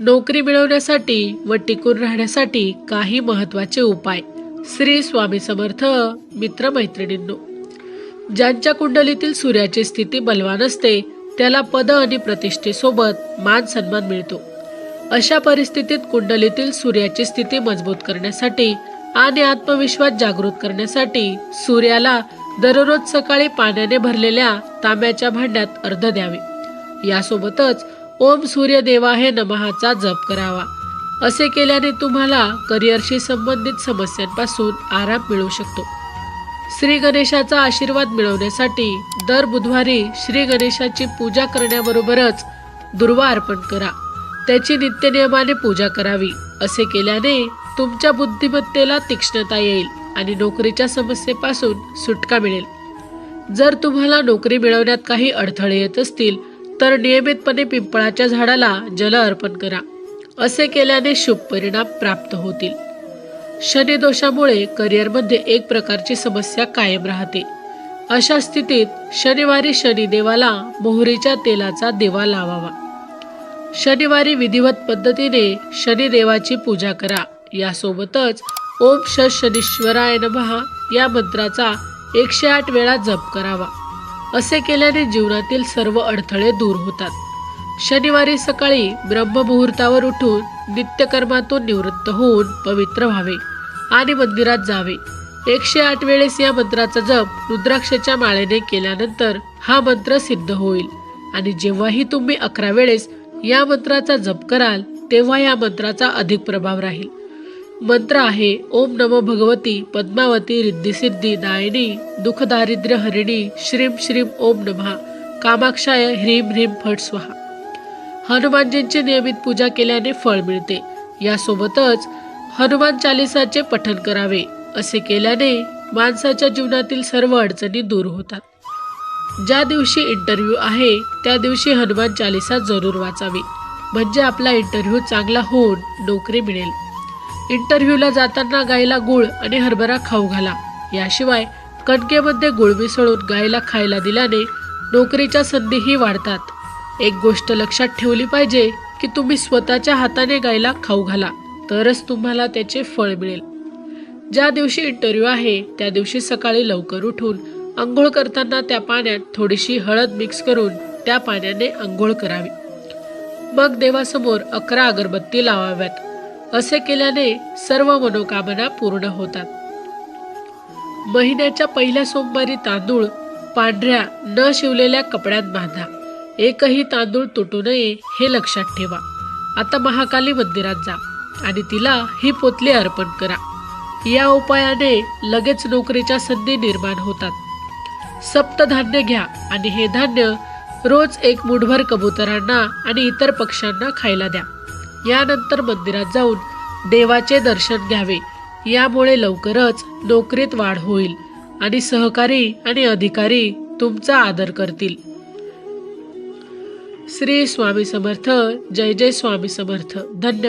नोकरी मिळवण्यासाठी व टिकून राहण्यासाठी काही महत्त्वाचे उपाय. श्री स्वामी समर्थ मित्रमैत्रिणींनो ज्यांच्या कुंडलीतील सूर्याची स्थिती बलवान असते त्याला पद आणि प्रतिष्ठेसोबत मान सन्मान मिळतो. अशा परिस्थितीत कुंडलीतील सूर्याची स्थिती मजबूत करण्यासाठी आणि आत्मविश्वास जागृत करण्यासाठी सूर्याला दररोज सकाळी पाण्याने भरलेल्या तांब्याच्या भांड्यात अर्ध द्यावे. यासोबतच ओम सूर्यदेवा हे नमहाचा जप करावा. असे केल्याने तुम्हाला करिअरशी संबंधित समस्यांपासून आराम मिळू शकतो. श्री गणेशाचा आशीर्वाद मिळवण्यासाठी दर बुधवारी श्री गणेशाची पूजा करण्याबरोबरच दुर्वा अर्पण करा. त्याची नित्यनियमाने पूजा करावी. असे केल्याने तुमच्या बुद्धिमत्तेला तीक्ष्णता येईल आणि नोकरीच्या समस्येपासून सुटका मिळेल. जर तुम्हाला नोकरी मिळवण्यात काही अडथळे येत असतील तर नियमितपणे पिंपळाच्या झाडाला जल अर्पण करा. असे केल्याने शुभ परिणाम प्राप्त होतील. शनी दोषामुळे करिअरमध्ये एक प्रकारची समस्या कायम राहते. अशा स्थितीत शनिवारी शनिदेवाला मोहरीच्या तेलाचा दिवा लावावा. शनिवारी विधिवत पद्धतीने शनिदेवाची पूजा करा. यासोबतच ओम श नमहा या मंत्राचा एकशे आठ वेळा जप करावा. असे केल्याने जीवनातील सर्व अडथळे दूर होतात. शनिवारी सकाळी ब्रह्ममुहूर्तावर उठून नित्यकर्मातून निवृत्त होऊन पवित्र व्हावे आणि मंदिरात जावे. एकशे आठ वेळेस या मंत्राचा जप रुद्राक्षच्या माळेने केल्यानंतर हा मंत्र सिद्ध होईल. आणि जेव्हाही तुम्ही अकरा वेळेस या मंत्राचा जप कराल तेव्हा या मंत्राचा अधिक प्रभाव राहील. मंत्र आहे ओम नमो भगवती पद्मावती रिद्धिसिद्धी दायिनी दुःखदारिद्र्य हरिणी श्रीम श्रीम ओम नमः कामाक्षाय ह्रीम ह्रीम फट स्वाहा. हनुमानजींची नियमित पूजा केल्याने फळ मिळते. यासोबतच हनुमान चालिसाचे पठन करावे असे केल्याने माणसाच्या जीवनातील सर्व अडचणी दूर होतात. ज्या दिवशी इंटरव्ह्यू आहे त्या दिवशी हनुमान चालिसा जरूर वाचावी. म्हणजे आपला इंटरव्ह्यू चांगला होऊन नोकरी मिळेल. इंटरव्ह्यूला जाताना गायला गुळ आणि हरभरा खाऊ घाला. याशिवाय कणकेमध्ये गुळ मिसळून गायला खायला दिल्याने नोकरीच्या संधीही वाढतात. एक गोष्ट लक्षात ठेवली पाहिजे की तुम्ही स्वतःच्या हाताने गायला खाऊ घाला तरच तुम्हाला त्याचे फळ मिळेल. ज्या दिवशी इंटरव्ह्यू आहे त्या दिवशी सकाळी लवकर उठून आंघोळ करताना त्या पाण्यात थोडीशी हळद मिक्स करून त्या पाण्याने आंघोळ करावी. मग देवासमोर अकरा अगरबत्ती लावाव्यात. असे केल्याने सर्व मनोकामना पूर्ण होतात. महिन्याच्या पहिल्या सोमवारी तांदूळ पांढऱ्या न शिवलेल्या कपड्यात बांधा. एकही तांदूळ तुटू नये हे लक्षात ठेवा. आता महाकाली मंदिरात जा आणि तिला ही पोतली अर्पण करा. या उपायाने लगेच नोकरीच्या संधी निर्माण होतात. सप्तधान्य घ्या आणि हे धान्य रोज एक मुठभर कबुतरांना आणि इतर पक्ष्यांना खायला द्या. यानंतर मंदिरात जाऊन देवाचे दर्शन घ्यावे. यामुळे लवकरच नोकरीत वाढ होईल आणि सहकारी आणि अधिकारी तुमचा आदर करतील. श्री स्वामी समर्थ जय जय स्वामी समर्थ. धन्यवाद.